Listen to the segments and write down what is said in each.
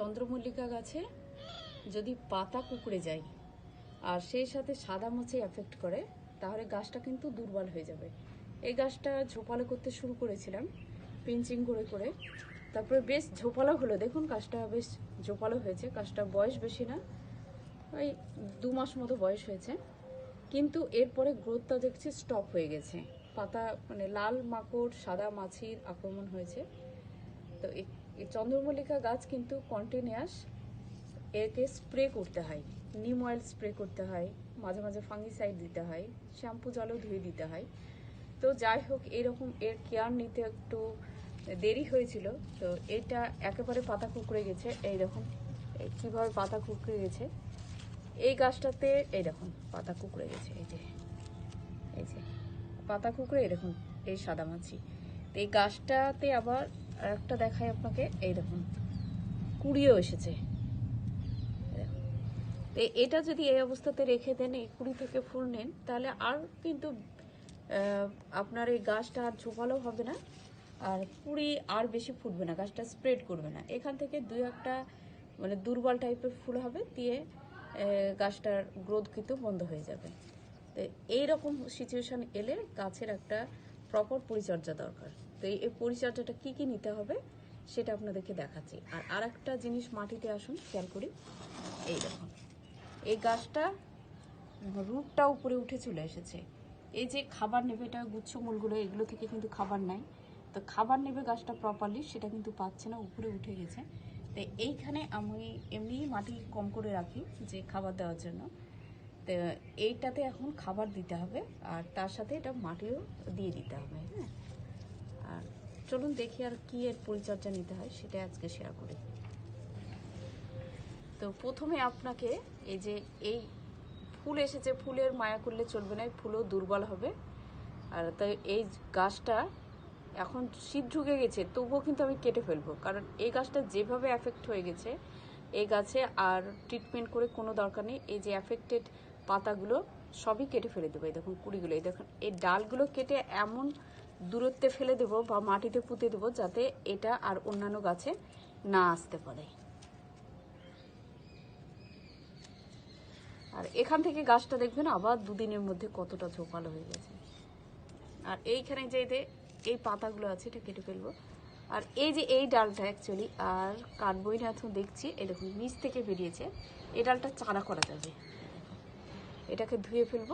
চন্দ্রমল্লিকা গাছে যদি পাতা কুকড়ে যায় আর সেই সাথে সাদা মাছি এফেক্ট করে, তাহলে গাছটা কিন্তু দুর্বল হয়ে যাবে। এই গাছটা ঝোপালো করতে শুরু করেছিলাম, পিঞ্চিং করে করে। তারপরে বেশ ঝোপালো হলো। দেখুন, গাছটা বেশ ঝোপালো হয়েছে। গাছটার বয়স বেশি না, ওই দু মাস মতো বয়স হয়েছে। কিন্তু এরপরে গ্রোথটা দেখছি স্টপ হয়ে গেছে। পাতা মানে লাল মাকড়, সাদা মাছির আক্রমণ হয়েছে। তো চন্দ্রমল্লিকা গাছ কিন্তু কন্টিনিউয়াস একে স্প্রে করতে হয়। নিম অয়েল স্প্রে করতে হয়, মাঝে মাঝে ফাঙ্গিসাইড দিতে হয় শ্যাম্পু জলও ধুয়ে দিতে হয়। তো যাই হোক, এরকম এর কেয়ার নিতে একটু দেরি হয়েছিল। তো এটা একেবারে পাতা কুকড়ে গেছে এই দেখুন কীভাবে পাতা কুকড়ে গেছে? এই গাছটাতে এই দেখুন পাতা কুকড়ে গেছে, এই যে। এই যে, পাতা কুকড়ে এরকম, এই সাদা মাছি। তো এই গাছটাতে আবার একটা দেখাই আপনাকে। এই দেখুন, কুড়িও এসেছে। এটা যদি এই অবস্থাতে রেখে দেন, এই কুড়ি থেকে ফুল নেন, তাহলে আর কিন্তু আপনার এই গাছটা আর ঝোপালো হবে না। আর কুড়ি আর বেশি ফুটবে না, গাছটা স্প্রেড করবে না। এখান থেকে দুই একটা মানে দুর্বল টাইপের ফুল হবে, দিয়ে গাছটার গ্রোথ কিন্তু বন্ধ হয়ে যাবে। তো এইরকম সিচুয়েশান এলে গাছের একটা প্রপার পরিচর্যা দরকার। তো এই পরিচর্যাটা কি কি নিতে হবে সেটা আপনাদেরকে দেখাচ্ছি। আর আরেকটা জিনিস মাটিতে আসুন, খেয়াল করি। এই দেখুন। এই গাছটা রুটটা উপরে উঠে চলে এসেছে। এই যে খাবার নেবে, এটা গুচ্ছ মূলগুলো, এগুলো থেকে কিন্তু খাবার নাই। তো খাবার নেবে গাছটা প্রপারলি সেটা কিন্তু পাচ্ছে না, উপরে উঠে গেছে। তো এইখানে আমি এমনি মাটি কম করে রাখি যে খাবার দেওয়ার জন্য। তো এইটাতে এখন খাবার দিতে হবে, আর তার সাথে এটা মাটিও দিয়ে দিতে হবে হ্যাঁ। আর চলুন দেখি আর কি এর পরিচর্যা নিতে হয় সেটা আজকে শেয়ার করি। তো প্রথমে আপনাকে এই যে এই ফুল এসেছে, ফুলের মায়া করলে চলবে না ফুলও দুর্বল হবে। আর তাই এই গাছটা এখন শীত ঢুকে গেছে, তবুও কিন্তু আমি কেটে ফেলব। কারণ এই গাছটা যেভাবে এফেক্ট হয়ে গেছে, এই গাছে আর ট্রিটমেন্ট করে কোনো দরকার নেই। এই যে অ্যাফেক্টেড পাতাগুলো সবই কেটে ফেলে দেবো। এই দেখুন কুড়িগুলো, এই দেখুন, এই ডালগুলো কেটে এমন দূরত্বে ফেলে দেবো বা মাটিতে পুঁতে দেবো যাতে এটা আর অন্যান্য গাছে না আসতে পারে। আর এখান থেকে গাছটা দেখবেন আবার দুদিনের মধ্যে কতটা ঝোপালো হয়ে গেছে। আর এইখানে যে যে এই পাতাগুলো আছে, এটা কেটে ফেলব। আর এই যে এই ডালটা অ্যাকচুয়ালি আর কাটবই না এখন দেখছি, এই দেখুন, নিচ থেকে বেরিয়েছে। এই ডালটা চারা করা যাবে। এটাকে ধুয়ে ফেলব।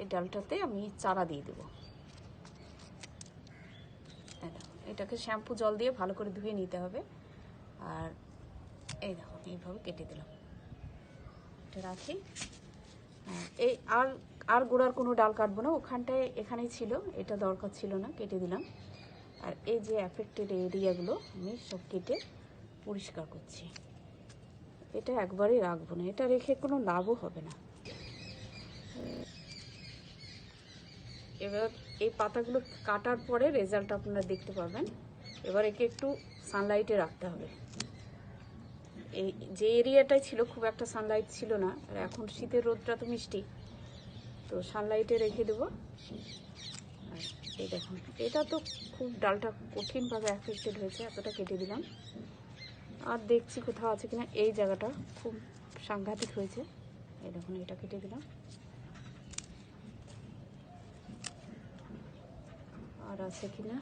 এই ডালটাতে আমি চারা দিয়ে দেবো। এটাকে শ্যাম্পু জল দিয়ে ভালো করে ধুয়ে নিতে হবে। আর এই দেখুন এইভাবে কেটে দিলাম। এটা রাখি। হ্যাঁ, এই আর আর গোড়ার কোনো ডাল কাটবো না ওখানটায় এখানেই ছিল এটা দরকার ছিল না কেটে দিলাম। আর এই যে অ্যাফেক্টেড এরিয়াগুলো আমি সব কেটে পরিষ্কার করছি। এটা একবারেই রাখব না এটা রেখে কোনো লাভও হবে না। এবার এই পাতাগুলো কাটার পরে রেজাল্ট আপনারা দেখতে পাবেন। এবার একে একটু সানলাইটে রাখতে হবে। এই যে এরিয়াটাই ছিল, খুব একটা সানলাইট ছিল না। আর এখন শীতের রোদটা তো মিষ্টি। তো সানলাইটে রেখে দেবো। আর এই দেখুন, এটা তো খুব ডালটা কঠিনভাবে অ্যাফেক্টেড হয়েছে, এতটা কেটে দিলাম। আর দেখছি কোথাও আছে কিনা, এই জায়গাটা খুব সাংঘাতিক হয়েছে। এই দেখুন, এটা কেটে দিলাম। আর আছে কিনা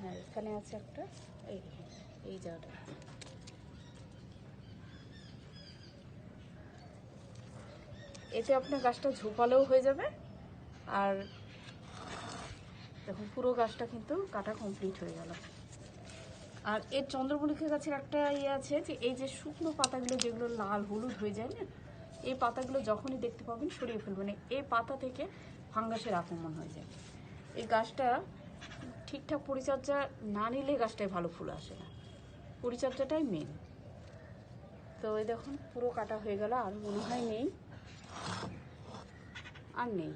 হ্যাঁ এখানে আছে একটা। এই এই জায়গাটা এতে আপনার গাছটা ঝোপালেও হয়ে যাবে। আর দেখুন, পুরো গাছটা কিন্তু কাটা কমপ্লিট হয়ে গেল। আর এর চন্দ্রমল্লিকা গাছের একটা ইয়ে আছে যে, এই যে শুকনো পাতাগুলো যেগুলো লাল হলুদ হয়ে যায় না এই পাতাগুলো যখনই দেখতে পাবেন, সরিয়ে ফেলবেন। এই পাতা থেকে ফাঙ্গাসের আক্রমণ হয়ে যায়। এই গাছটা ঠিকঠাক পরিচর্যা না নিলে গাছটায় ভালো ফুল আসে না। পরিচর্যাটাই মেন তো এই দেখুন, পুরো কাটা হয়ে গেল, আর মনে হয় নেই। আর নেই।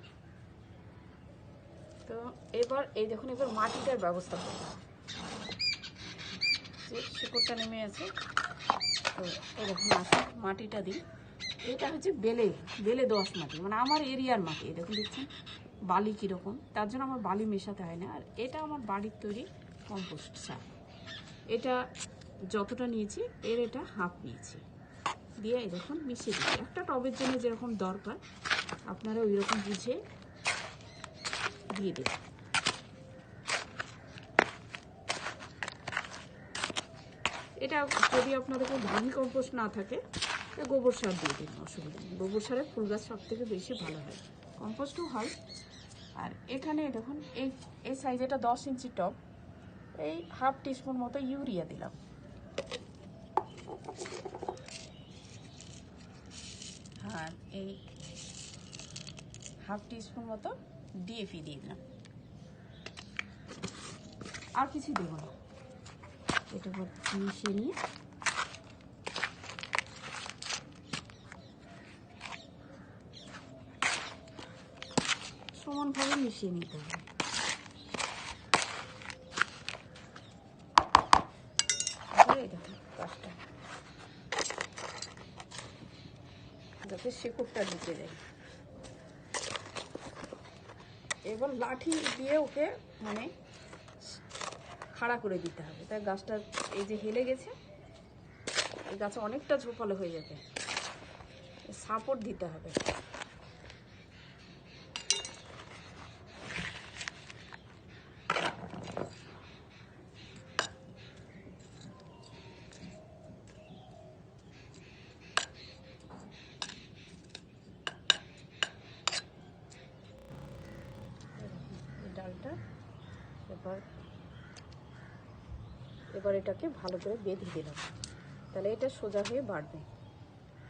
তো এবার, এই দেখুন, এবার মাটিটার ব্যবস্থা করব। শিকড়টা নেমে আছে, তো এই দেখুন আসুন মাটিটা দিই। এটা হচ্ছে বেলে বেলে দোয়াশ মাটি। মানে আমার এরিয়ার মাটি দেখুন দেখছেন? বালি কীরকম? তার জন্য আমার বালি মেশাতে হয় না। আর এটা আমার বাড়ির তৈরি কম্পোস্ট সার। এটা যতটা নিয়েছি, এর এটা হাফ নিয়েছি। দিয়ে এরকম মিশিয়ে দিচ্ছি। একটা টবের জন্য যেরকম দরকার, আপনারা ওই রকম বুঝে দিয়ে দেবেন এটা যদি আপনাদের কোনো কম্পোস্ট না থাকে গোবর সার দিয়ে দিন, অসুবিধা নেই। গোবর সারে ফুল গাছ সব থেকে বেশি ভালো হয়। কম্পোস্টও হয়। আর এখানে দেখুন, এই এই সাইজ এটা দশ ইঞ্চি টপ এই হাফ টিস্পুন মতো ইউরিয়া দিলাম। আর এই হাফ টিস্পুন মতো ডিএফি দিয়ে দিলাম। আর কিছু দেবো না। এটা মিশিয়ে নিয়ে সমানভাবে মিশিয়ে নিতে হবে। যাতে শেকড়টা ঢুকে যায়। এবার লাঠি দিয়ে ওকে মানে খাড়া করে দিতে হবে। তাই গাছটা এই যে হেলে গেছে, এই গাছে অনেকটা ঝোপালো হয়ে যাবে। সাপোর্ট দিতে হবে এই ডালটা এবার এবার এটাকে ভালো করে বেঁধে দিলাম তাহলে এটা সোজা হয়ে বাড়বে।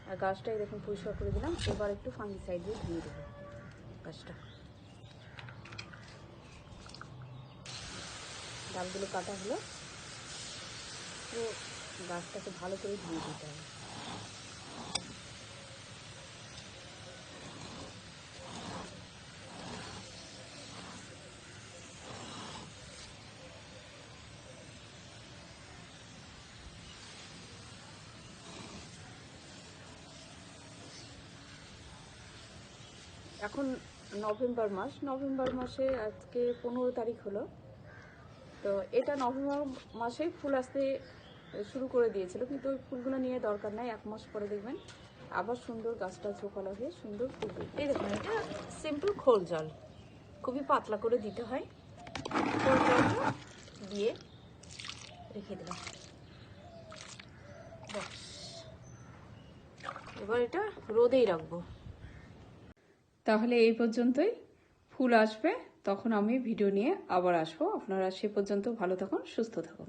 আর গাছটা এরকম পরিষ্কার করে দিলাম। এবার একটু ফাঙ্গিসাইড দিয়ে ধুয়ে দেবো গাছটা। ডালগুলো কাটা হলো। তো গাছটাকে ভালো করে ধুয়ে দিতে হবে। এখন নভেম্বর মাস। নভেম্বর মাসে আজকে পনেরো তারিখ হলো। তো এটা নভেম্বর মাসেই ফুল আসতে শুরু করে দিয়েছিল। কিন্তু ওই ফুলগুলো নিয়ে দরকার নাই, এক মাস পরে দেখবেন। আবার সুন্দর গাছটা ঝোপালো হয়ে সুন্দর ফুল। এই দেখুন, এটা সিম্পল খোল জল। খুবই পাতলা করে দিতে হয়। খোল জলটা দিয়ে রেখে ব্যাস। এবার এটা রোদেই রাখব। তাহলে এই পর্যন্তই। ফুল আসবে, তখন আমি ভিডিও নিয়ে আবার আসব। আপনারা সে পর্যন্ত ভালো থাকুন, সুস্থ থাকুন।